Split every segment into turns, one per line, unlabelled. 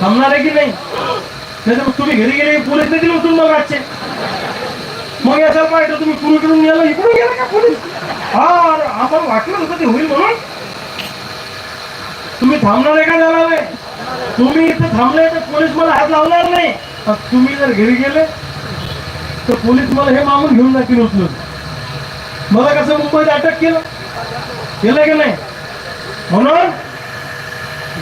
थांबणार आहे की नाही? नाही मग तुम्ही घरी गेले पोलीस नाही दिले उचलून मग आजचे मग याचा पाहिजे तुम्ही पूर्वीकडून गेला इकडून गेला का पोलीस? हा आपण वाटलं होतं ते होईल म्हणून. तुम्ही थांबणार आहे का झाला नाही तुम्ही इथं थांबले तर पोलीस मला हात लावणार नाही. तुम्ही जर घरी गेले तर पोलीस मला हे मामून घेऊन जातील उचलून. मला कसं मुंबईत अटक केलं? केलं की नाही? म्हणून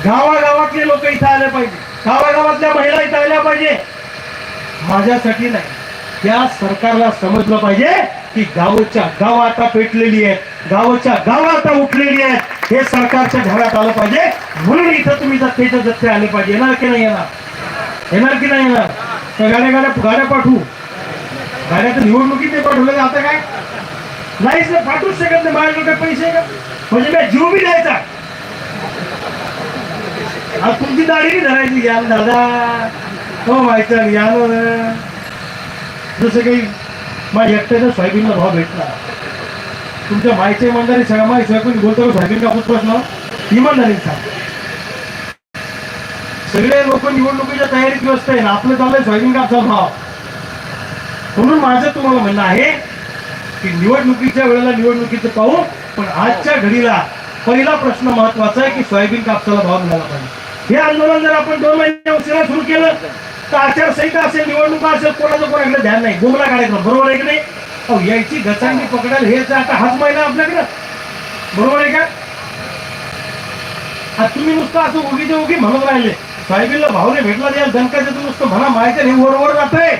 गावागावातले लोक इथं आले पाहिजे. गावागावातल्या महिला इथं आल्या पाहिजे. माझ्यासाठी नाही. त्या सरकारला समजलं पाहिजे की गावच्या गाव आता पेटलेली आहेत गावच्या गाव आता उठलेली आहेत हे सरकारच्या ध्यानात आलं पाहिजे. म्हणून इथं तुम्ही जत्तेच्या जत्ते आले पाहिजे. येणार की नाही येणार? येणार की नाही येणार? त्या गाड्या गाड्या गाड्या पाठवू. गाड्या तर निवडणुकीत नाही पाठवलं आता काय? नाहीच ना पाठवूच शकत नाही. माझ्याकडे पैसे का? म्हणजे मी जीव बी द्यायचा. आज तुमची दाढी बी धरायची घ्या दादा. हो माहिती घ्या ना जसं काही माझ्या एकट्याच्या सोयाबीनला भाव भेटला. तुमच्या मायच्या इमानदारी सगळ्या माय सोयाबीन बोलतो का सोयाबीन कापूस प्रश्न? इमानदारी सांग. सगळे लोक निवडणुकीच्या तयारीत व्यस्त आहे ना आपलं चाललंय सोयाबीन कापचा भाव. म्हणून माझं तुम्हाला म्हणणं आहे की निवडणुकीच्या वेळेला निवडणुकीचं पाहू पण आजच्या घडीला पहिला प्रश्न महत्त्वाचा आहे की सोयाबीन कापसाला भाव मिळाला पाहिजे. हे आंदोलन जर आपण दोन महिने उशिरा सुरू केलं तर आचारसंहिता असेल निवडणुका असेल कोणाचं कोणाकडे ध्यान नाही. गुमला काढायचं बरोबर आहे की नाही? अहो यायची गचांडी पकडायला हे तर आता हाच महिना आपल्याकडं. बरोबर आहे का? आज तुम्ही नुसतं असं उगीचे उगी म्हणत राहिले. साहेबीला भाव नाही भेटला द्याल दणकाचं तुम्ही नुसतं म्हणा माहिती आहे, हे बरोबर जातंय. जात आहे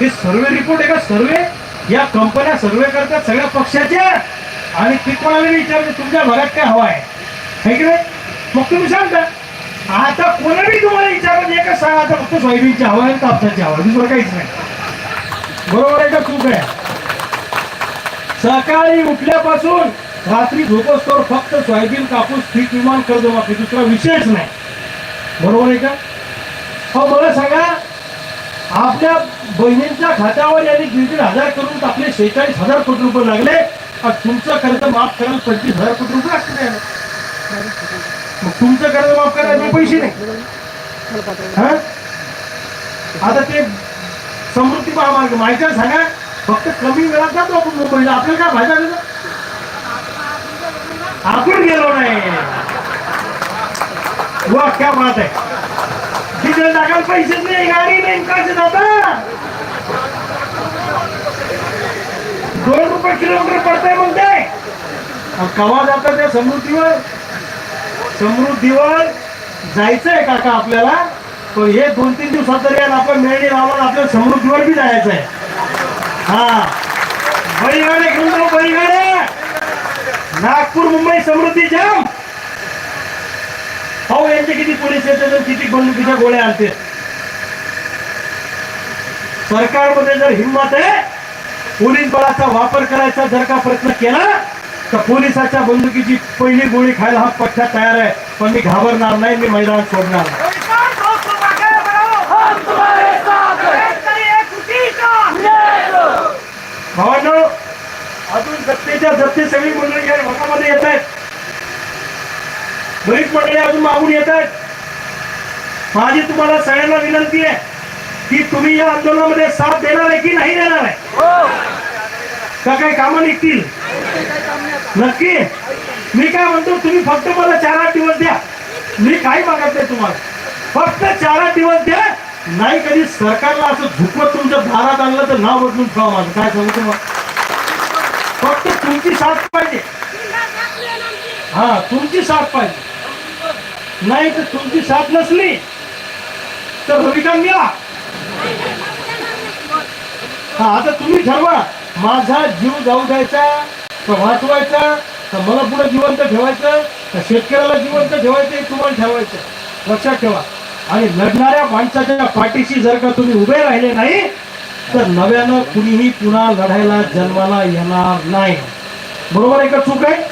हे सर्वे रिपोर्ट आहे का? सर्वे? या कंपन्या सर्वे करतात सगळ्या पक्षाच्या आणि ते कोणाला विचारते? तुमच्या घरात काय हवा आहे? की नाही? मग तुम्ही सांगता. आता कोणाही तुम्हाला विचारते का सांगा आता फक्त सोयाबीनची हवा आहे आणि कापसाची हवा. दुसरं काहीच नाही. बरोबर आहे का चूक आहे? सकाळी उठल्यापासून रात्री झोपस्तोवर फक्त सोयाबीन कापूस पीक विमान कर्जमाफी. दुसरा विषयच नाही. बरोबर आहे का? हो मला सांगा आपल्या बहिणींच्या खात्यावर यांनी दीड दीड हजार करून आपले शेहेचाळीस हजार कोटी रुपये लागले. तुमचं कर्ज माफ करायला पंचवीस हजार कोटी रुपये लागते मग तुमचं कर्ज माफ करायला पैसे नाही. आता ते समृद्धी महामार्ग माहिती सांगा? फक्त कमी वेळात जातो आपण मुंबईला. आपल्याला काय फायदा त्याचा? आपण गेलो नाही. वा क्या बात आहे. डिझेल टाकायला पैसेच नाही गाडी नाही कसं जाता दोन रुपये किलोमीटर पडतंय मग ते. कवा जाता त्या समृद्धीवर? समृद्धीवर जायचंय काका आपल्याला. पण हे दोन तीन दिवसात तरी आपण मेळणी लावून आपल्याला समृद्धीवर बी जायचं आहे. हा. बैलगाड्या घेऊन जाऊ बैलगाड्या नागपूर मुंबई समृद्धी जाम. हो यांचे किती पोलीस येते किती बंदुकीच्या गोळ्या आणते सरकारमध्ये जर हिंमत आहे पोलीस बळाचा वापर करायचा जर का प्रयत्न केला तर पोलिसाच्या बंदुकीची पहिली गोळी खायला हा पठ्ठा तयार आहे. पण मी घाबरणार नाही मी मैदान सोडणार. भावांनो अजून जत्तेच्या जत्ते सगळी मंडळी या भागामध्ये येत आहेत. बरीच मंडळी अजून मागून येत आहेत. माझी तुम्हाला सगळ्यांना विनंती आहे की तुम्ही या आंदोलनामध्ये साथ देणार आहे की नाही देणार आहे? का काही कामं निघतील? नक्की. मी काय म्हणतो तुम्ही फक्त मला चार आठ दिवस द्या. मी काही मागत नाही तुम्हाला. फक्त चार आठ दिवस द्या. नाही कधी सरकारला असं झुकवत तुमच्या दारात आणलं तर नाव बदलून ठेवा माझं. काय सांगू तुम्हाला? फक्त तुमची साथ पाहिजे. हा तुमची साथ पाहिजे. नाही तर तुमची साथ नसली तर रविकांत गेला हा आता तुम्ही ठरवा. माझा जीव जाऊ द्यायचा. तर वाचवायचा तर मला पुढे जिवंत ठेवायचं तर शेतकऱ्याला जिवंत ठेवायचं हे तुम्हाला ठेवायचं. लक्षात ठेवा. आणि लढणाऱ्या माणसाच्या पाठीशी जर का तुम्ही उभे राहिले नाही तर नव्यानं कुणीही पुन्हा लढायला जन्माला येणार नाही. बरोबर आहे का चूक आहे?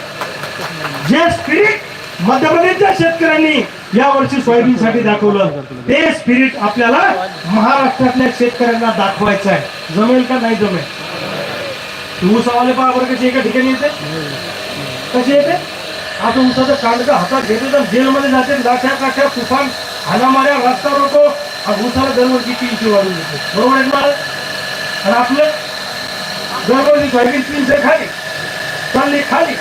जे स्पिरिट मध्य प्रदेशच्या शेतकऱ्यांनी या वर्षी सोयाबीनसाठी दाखवलं ते स्पिरिट आपल्याला महाराष्ट्रातल्या शेतकऱ्यांना दाखवायचं आहे. जमेल का नाही जमेल? ऊसावाले पहा बरं कशी एका ठिकाणी येते? कशी येते? आता उसाचं कांडकं हातात घेते तर जेलमध्ये जाते लाठ्या काठ्या तुफान हाणामाऱ्या रस्ता रोको उसाला दरवर्षी तीनशे वाढून देतो. बरोबर आहे ना आणि आपलं दरवर्षी सोयाबीन तीनशे खाली चालली खाली.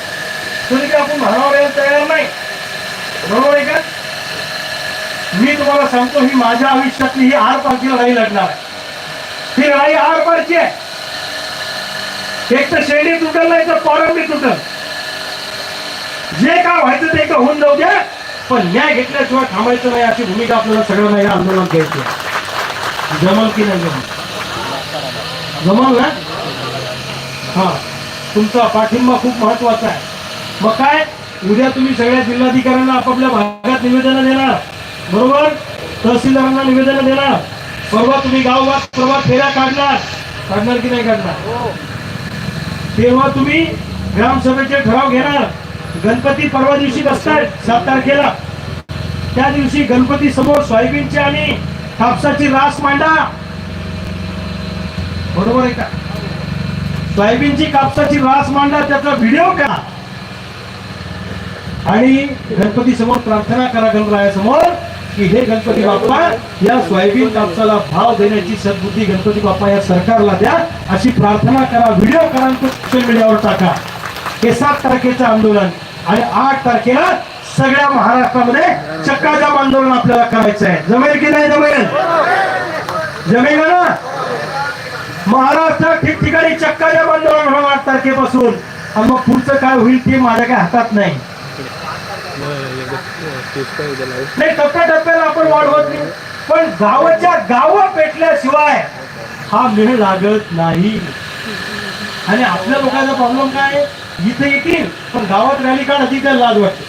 तरी का आपण भानावर यायला तयार नाही? बरोबर आहे का? मी तुम्हाला सांगतो ही माझ्या आयुष्यातली ही आर पारची लढाई लढणार. आहे ही लढाई आर पारची आहे. एक तर शेंडी तुटल नाही तर पारंबी तुटल. जे काय व्हायचं ते का होऊन जाऊ द्या. पण न्याय घेतल्याशिवाय थांबायचं नाही अशी भूमिका आपल्याला सगळ्यांना या आंदोलन घ्यायची. जमल की नाही जमल? जमल ना? हा. तुमचा पाठिंबा खूप महत्त्वाचा आहे. मग काय? उद्या तुम्ही सगळ्या जिल्हाधिकाऱ्यांना आपापल्या भागात निवेदन देणार. बरोबर? तहसीलदारांना निवेदन देणार. परवा तुम्ही गावगात परवा फेऱ्या काढणार. काढणार की नाही काढणार? तेव्हा तुम्ही ग्रामसभेचे ठराव घेणार. गणपती परवा दिवशी बसतात सात तारखेला. त्या दिवशी गणपती समोर सोयाबीनची आणि कापसाची रास मांडा. बरोबर आहे का? सोयाबीनची कापसाची रास मांडा त्याचा व्हिडिओ करा. आणि गणपती समोर प्रार्थना करा गणरायासमोर. की हे गणपती बाप्पा या सोयाबीन कापसाला भाव देण्याची सद्बुद्धी गणपती बाप्पा या सरकारला द्या अशी प्रार्थना करा व्हिडिओ करा तो सोशल मीडियावर टाका. हे सात तारखेचं आंदोलन आणि आठ तारखेला सगळ्या महाराष्ट्रामध्ये चक्काजाम आंदोलन आपल्याला करायचं आहे. जमेल की नाही जमेल? जमेल ना? महाराष्ट्रात ठिकठिकाणी चक्काजाम आंदोलन होणार आठ तारखेपासून. आणि मग पुढचं काय होईल ते माझ्या काय हातात नाही. नाही टप्प्याटप्प्याला आपण वाढवत नाही. पण गावाच्या गाव पेटल्याशिवाय हा मेळ लागत नाही. आणि आपल्या लोकांचा प्रॉब्लेम काय? इथे येतील पण गावात रॅली काढ ती त्याला लाज वाटते.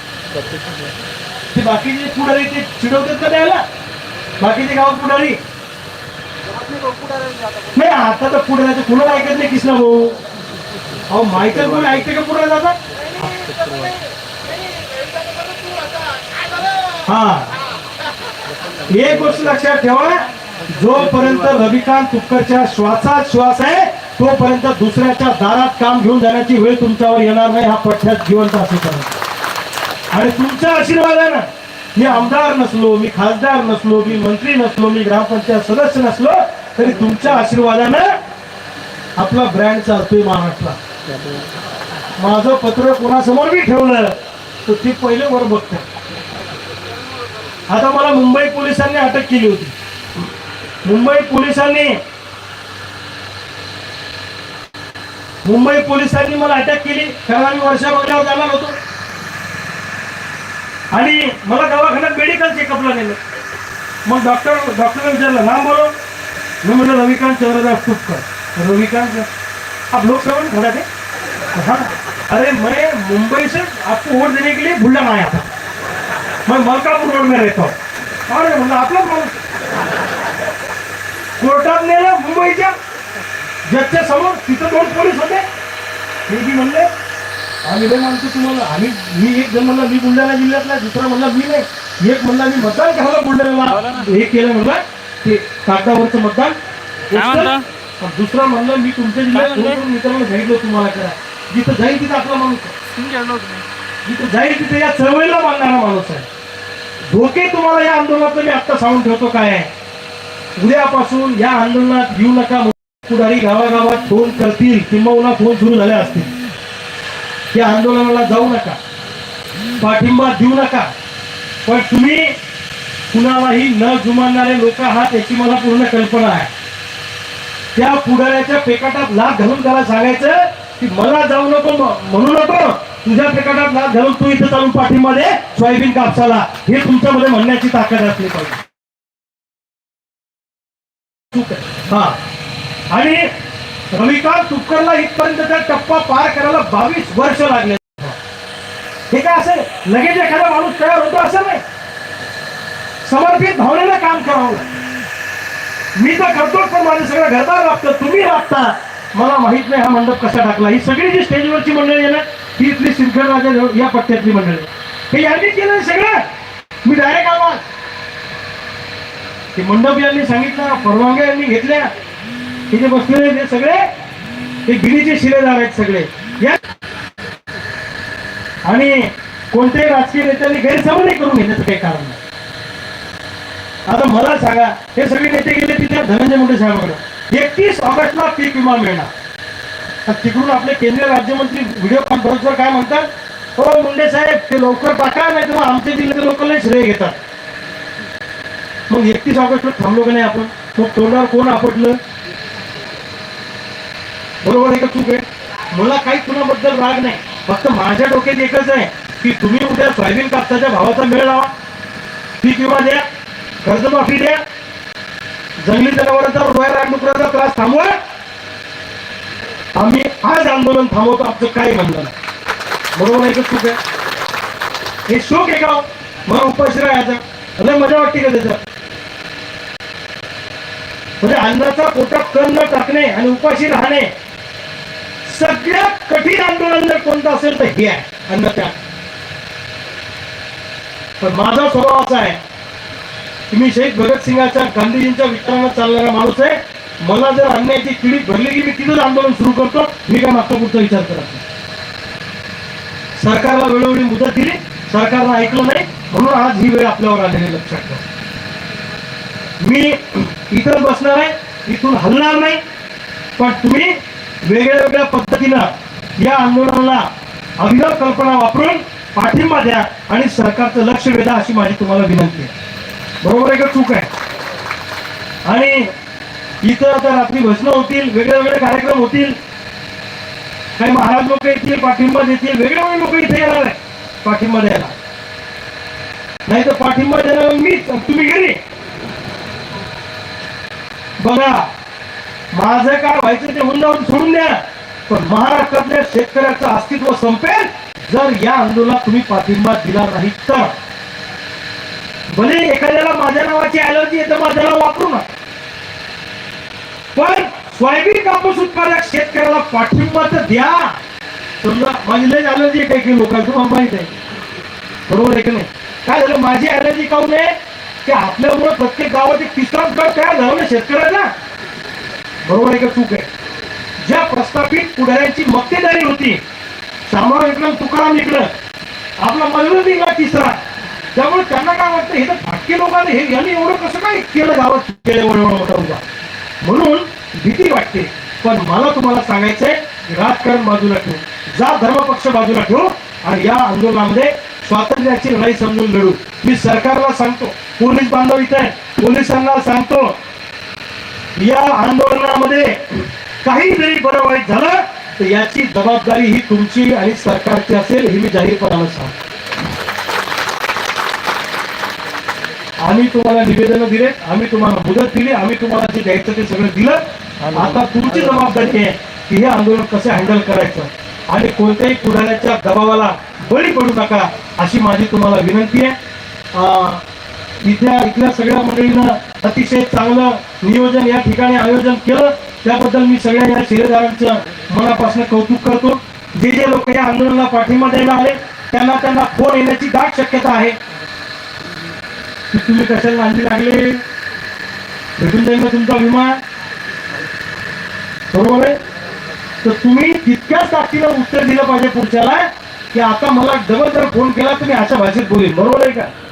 ते बाकीचे पुढारी ते चिडवतात का त्याला? बाकीचे गावात पुढारी? नाही आता तर पुढे कुणाला ऐकत नाही कृष्णा भाऊ? अहो माहिती कोणी? ऐकते का पुढे जातात हा. एक गोष्ट लक्षात ठेवा जोपर्यंत रविकांत तुपकरच्या श्वासात श्वास आहे तोपर्यंत दुसऱ्याच्या दारात काम घेऊन जाण्याची वेळ तुमच्यावर येणार नाही हा पठ्यात जिवंत असेपर्यंत आणि तुमच्या आशीर्वादानं मी आमदार नसलो मी खासदार नसलो मी मंत्री नसलो मी ग्रामपंचायत सदस्य नसलो तरी तुमच्या आशीर्वादानं आपला ब्रँड चालतोय महाराष्ट्रात. माझं पत्र कोणासमोर मी ठेवलं तर ती पहिले वर बघतात आता मला मुंबई पोलिसांनी अटक केली होती. मुंबई पोलिसांनी मुंबई पोलिसांनी मला अटक केली. कारण आम्ही वर्षा बघल्यावर जाणार होतो. आणि मला दवाखान्यात मेडिकल चेकअपला नेलं. मग डॉक्टर डॉक्टरने विचारलं नाम बोलो मी म्हटलं रविकांत चंद्रदास तुपकर. रविकांत आप लोग श्रवण खड़ा थे हाँ. अरे मैं मुंबई से आपको वोट देने के लिए बुलढाना आया था. मैं मलकापूर रोड में रहता हूँ अरे म्हणलं आपलाच माणूस कोर्टात नेलं मुंबईच्या जजच्या समोर तिथं दोन पोलीस होते. हे बी म्हणले आम्ही लय मानतो तुम्हाला आम्ही मी एक जण म्हणला मी बुलढाणा जिल्ह्यातला दुसरा म्हणला मी नाही. एक म्हणला मी मतदान केलं बुलढाण्याला. हे केलं म्हणला ते कागदावरचं मतदान. दुसरा म्हणलं? मी तुमच्या जिल्ह्यात मित्रांनो सांगितलं तुम्हाला करा. जिथं जाईल तिथं आपला माणूस. जिथं जाईल तिथे या चळवळीला मानणारा माणूस आहे. धोके तुम्हाला या आंदोलनात मी आत्ता सांगून ठेवतो काय आहे. उद्यापासून या आंदोलनात येऊ नका पुढारी गावागावात फोन करतील किंबहुना फोन सुरू झाले असतील. या आंदोलनाला जाऊ नका. पाठिंबा देऊ नका. पण तुम्ही कुणालाही न जुमानणारे लोक हा त्याची मला पूर्ण कल्पना आहे. त्या पुढाऱ्याच्या पेकाटात लाभ घालून त्याला सांगायचं की मला जाऊ नको म्हणू नको. तुझ्या प्रकारात लाच घालून तू इथं चालून पाठीमध्ये सोयाबीन कापसाला. हे तुमच्यामध्ये म्हणण्याची ताकद असली पाहिजे. हा. आणि रविकांत तुपकरला इथपर्यंतचा टप्पा पार करायला बावीस वर्ष लागले. हे काय असेल लगेच एखादा माणूस तयार होतो असं नाही. समर्पित भावनेला काम करावं मी तर करतोच पण माझं सगळं घरदार लागतं तुम्ही लागता. मला माहीत नाही हा मंडप कसा टाकला. ही सगळी जी स्टेजवरची मंडळी आहे ना ही इथली सिंदखेड राजा हो, या पट्ट्यातली मंडळी. हे यांनी केलं सगळं. मी डायरेक्ट आवाज. ते मंडप यांनी सांगितलं परवानग्या यांनी घेतल्या. तिथे बसलेले ते सगळे ते गिरीचे शिलेदार आहेत सगळे. या आणि कोणत्याही राजकीय नेत्यांनी गैरसमजही करून घेण्याचं काही कारण नाही. आता मला सांगा हे सगळे नेते गेले तिथे धनंजय मुंडे साहेबांकडे. एकतीस ऑगस्टला पीक विमा मिळणार. तिकडून आपले केंद्रीय राज्यमंत्री व्हिडिओ कॉन्फरन्सवर काय म्हणतात? हो मुंडे साहेब ते लवकर टाका नाही तर मग आमच्या जिल्ह्यातील लोकांना श्रेय घेतात. मग एकतीस ऑगस्टला थांबलो का नाही आपण? मग तोंडावर कोण आपटलं? बरोबर आहे का चूक आहे? मला काही कुणाबद्दल राग नाही. फक्त माझ्या डोक्यात एकच आहे की तुम्ही उद्या सोयाबीन कापसाच्या भावाचा मेळ लावा. पीक विमा द्या कर्जमाफी द्या. जंगली जनावरांचा रुपया रानडुकराचा त्रास थांबवा. आम्ही आज आंदोलन थांबवतो आमचं काय म्हणलं नाही. बरोबर आहे का चुक आहे? हे शोक आहे का? मला उपाशी राहायचा. लय मजा वाटते का त्याच्यात? म्हणजे अन्नाचा पोटात कण न टाकणे आणि उपाशी राहणे सगळ्यात कठीण आंदोलन जर कोणतं असेल तर हे आहे अन्नत्याग पण माझा स्वभाव असा आहे की मी शहीद भगतसिंगाच्या गांधीजींच्या विचारांना चालणारा माणूस आहे. मला जर अन्यायाची किडी भरली की मी तिथं आंदोलन सुरू करतो मी काय मागचा पुढचा विचार करत सरकारला वेळोवेळी मुदत दिली सरकारनं ऐकलं नाही म्हणून आज ही वेळ आपल्यावर आलेली लक्षात ठेवा. मी इथं बसणार आहे इथून हलणार नाही पण तुम्ही वेगळ्या वेगळ्या पद्धतीनं या आंदोलनाला अभिनव कल्पना वापरून पाठिंबा द्या आणि सरकारचं लक्ष वेधा अशी माझी तुम्हाला विनंती आहे. बरोबर आहे का चूक आहे? आणि इथं आता रात्री भजनं होतील वेगळे वेगळे कार्यक्रम होतील. काही महाराज लोक येतील पाठिंबा देतील वेगळे वेगळे लोक इथे येणार आहे पाठिंबा द्यायला. नाही तर पाठिंबा द्यायला मी तुम्ही गेले बघा माझं काय व्हायचं ते होऊन जाऊन सोडून द्या. पण महाराष्ट्रातल्या शेतकऱ्याचं अस्तित्व संपेल जर या आंदोलनात तुम्ही पाठिंबा दिला नाही तर. भले एखाद्याला माझ्या नावाची अलर्जी आहे तर नाव वापरू ना पण सोयाबीन कापूस उत्पादक शेतकऱ्याला पाठिंबा तर द्या. समजा माझी लय अलर्जी आहे काही काही लोकांना तुम्हाला माहीत आहे. बरोबर आहे की नाही? काय झालं? माझी अलर्जी काऊन आहे? की आपल्यामुळे प्रत्येक गावात एक तिसराच गट तयार झाला ना शेतकऱ्याचा. बरोबर आहे का चूक आहे? ज्या प्रस्थापित पुढाऱ्यांची मक्तेदारी होती सामान इकडं तुकाराम इकडं आपला मजूर निघला तिसरा. त्यामुळे त्यांना काय वाटतं हे तर फाटके लोकांनी हे यांनी एवढं कसं काय केलं गावात केलं एवढं एवढं मोठा? उभा म्हणून भीती वाटते. पण मला तुम्हाला सांगायचंय राजकारण बाजूला ठेवू. जा धर्मपक्ष बाजूला ठेवू आणि या आंदोलनामध्ये स्वातंत्र्याची लढाई समजून लढू. मी सरकारला सांगतो पोलीस बांधव इथे आहे. पोलिसांना सांगतो या आंदोलनामध्ये काही जरी बरं वाईट झालं तर याची जबाबदारी ही तुमची आणि सरकारची असेल हे मी जाहीरपणाला सांगतो. आम्ही तुम्हाला निवेदन दिले आम्ही तुम्हाला मुदत दिली आम्ही तुम्हाला जे द्यायचं ते सगळं दिलं. आता तुमची जबाबदारी आहे की हे आंदोलन कसं हँडल करायचं. आणि कोणत्याही पुढाऱ्याच्या दबावाला बळी पडू नका अशी माझी तुम्हाला विनंती आहे. इथल्या इथल्या सगळ्या मंडळीनं अतिशय चांगलं नियोजन या ठिकाणी आयोजन केलं. त्याबद्दल मी सगळ्या या शिलेदारांचं मनापासून कौतुक करतो. जे जे लोक या आंदोलनाला पाठिंबा द्यायला आले त्यांना त्यांना फोन येण्याची दाट शक्यता आहे. तुम्ही कशाला मांडी लागले? भेटून जाईल ना तुमचा विमा? बरोबर आहे? तर तुम्ही तितक्याच ताकदीनं उत्तर दिलं पाहिजे पुढच्याला की आता मला डबल जर फोन केला तर मी अशा भाषेत बोलेन. बरोबर आहे का?